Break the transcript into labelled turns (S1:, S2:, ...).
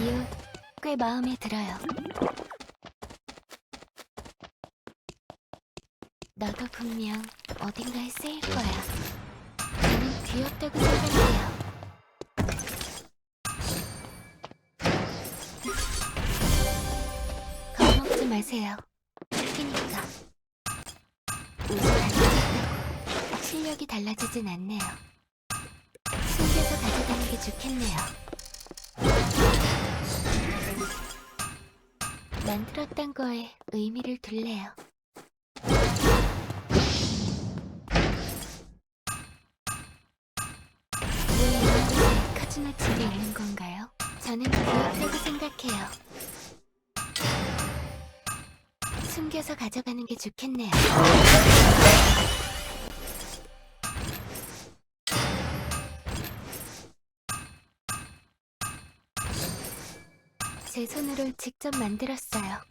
S1: 이옷꽤 마음에 들어요. 나도 분명 어딘가에 쓰일 거야. 저는 귀엽다고 생각해요. 겁먹지 마세요. 새끼니까. 옷이 달라졌다고 실력이 달라지진 않네요. 숨겨서 가져가는 게 좋겠네요. 만들었단 거에 의미를 둘래요. 카즈마 집이 있는 건가요? 저는 귀엽다고 생각해요. 숨겨서 가져가는 게 좋겠네요. 제 손으로 직접 만들었어요.